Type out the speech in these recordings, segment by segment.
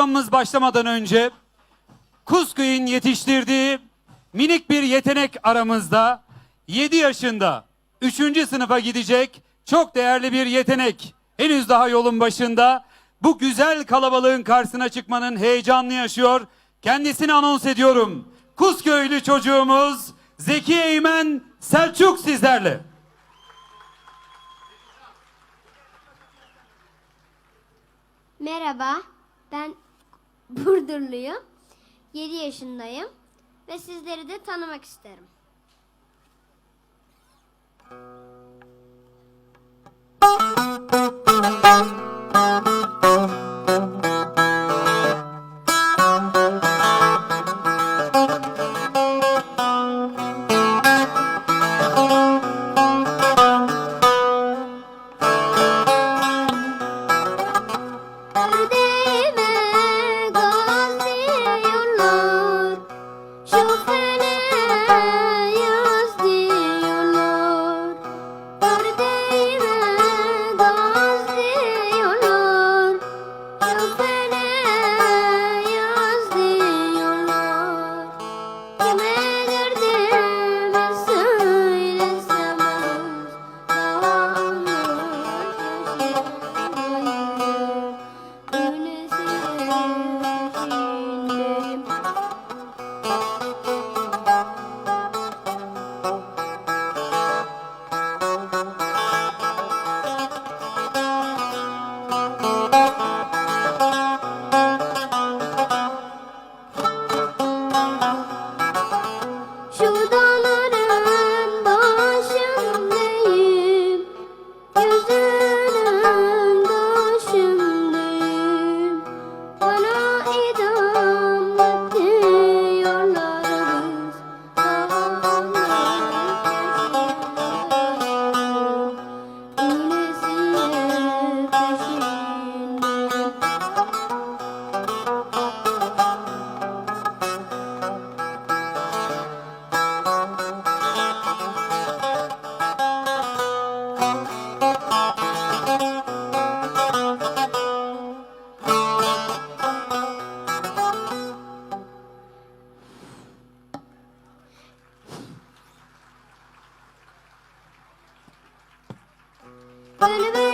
Programımız başlamadan önce Kuskuy'un yetiştirdiği minik bir yetenek aramızda 7 yaşında 3. sınıfa gidecek çok değerli bir yetenek. Henüz daha yolun başında bu güzel kalabalığın karşısına çıkmanın heyecanını yaşıyor. Kendisini anons ediyorum. Kusköylü çocuğumuz Zeki Eymen Selçuk sizlerle. Merhaba, ben Burdurluyum. 7 yaşındayım ve sizleri de tanımak isterim. Derdime Ölüme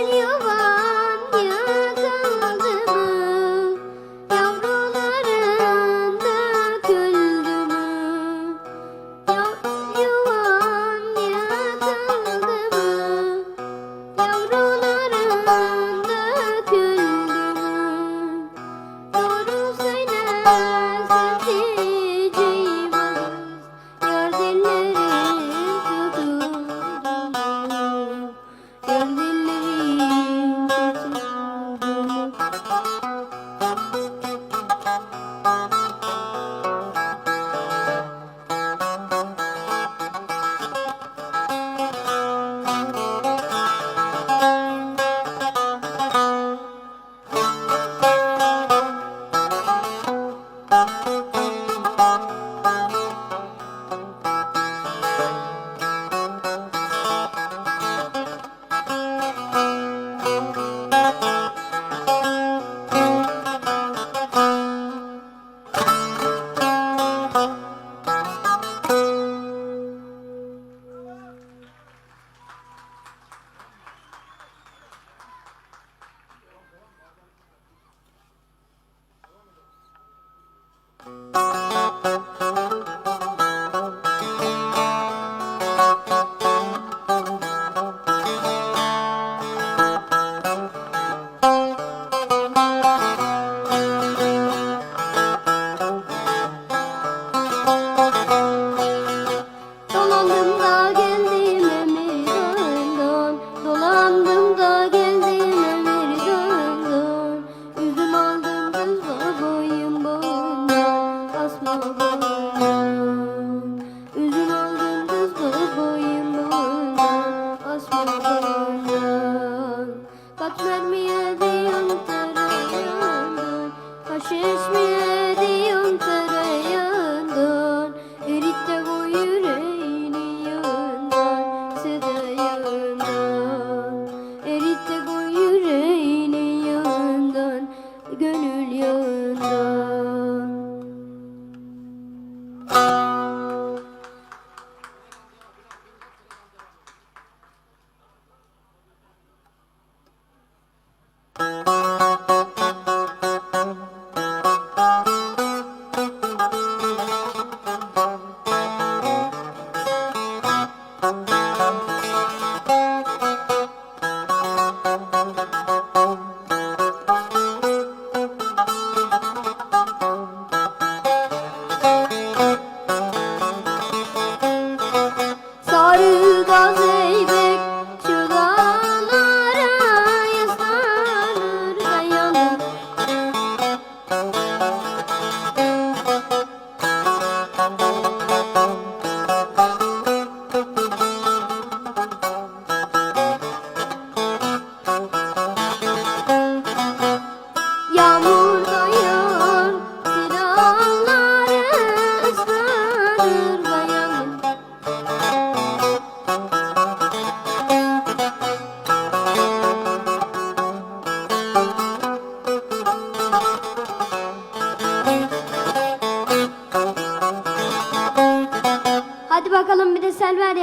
Música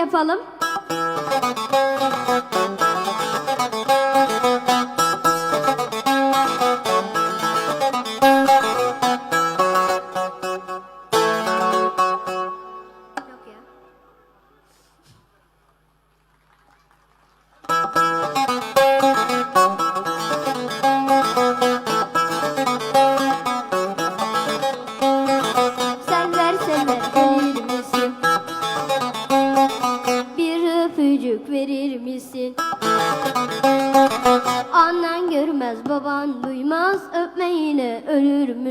yapalım.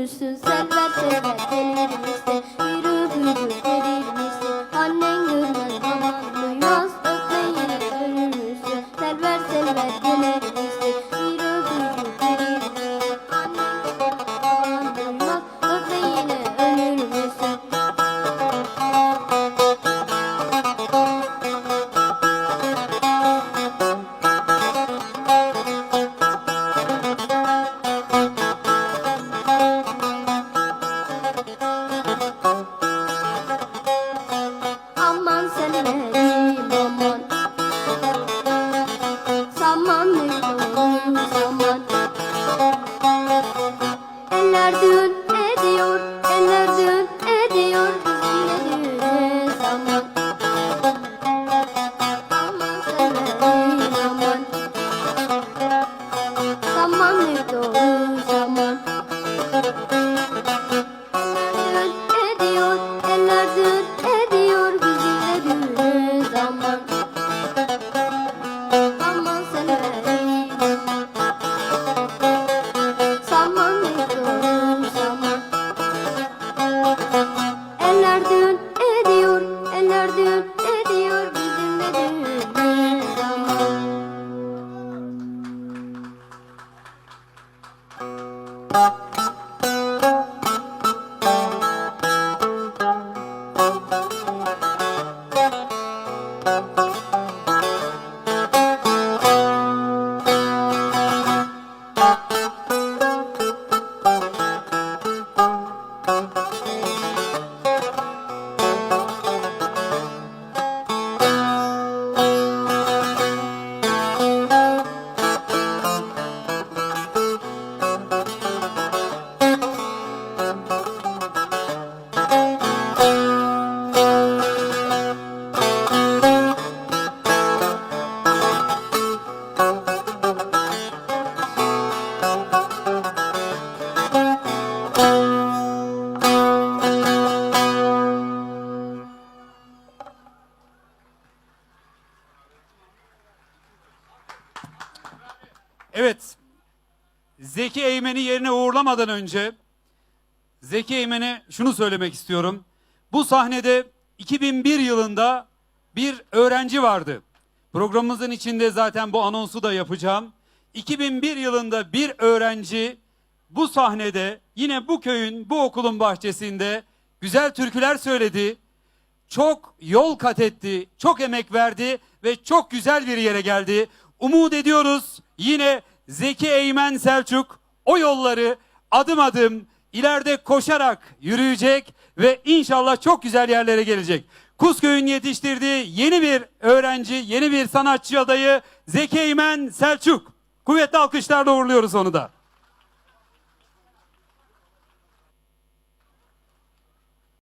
Susan. Evet. Zeki Eymen'i yerine uğurlamadan önce Zeki Eymen'e şunu söylemek istiyorum. Bu sahnede 2001 yılında bir öğrenci vardı. Programımızın içinde zaten bu anonsu da yapacağım. 2001 yılında bir öğrenci bu sahnede yine bu köyün, bu okulun bahçesinde güzel türküler söyledi. Çok yol kat etti, çok emek verdi ve çok güzel bir yere geldi. Umut ediyoruz yine Zeki Eymen Selçuk o yolları adım adım ileride koşarak yürüyecek ve inşallah çok güzel yerlere gelecek. Kusköy'ün yetiştirdiği yeni bir öğrenci, yeni bir sanatçı adayı Zeki Eymen Selçuk. Kuvvetli alkışlarla uğurluyoruz onu da.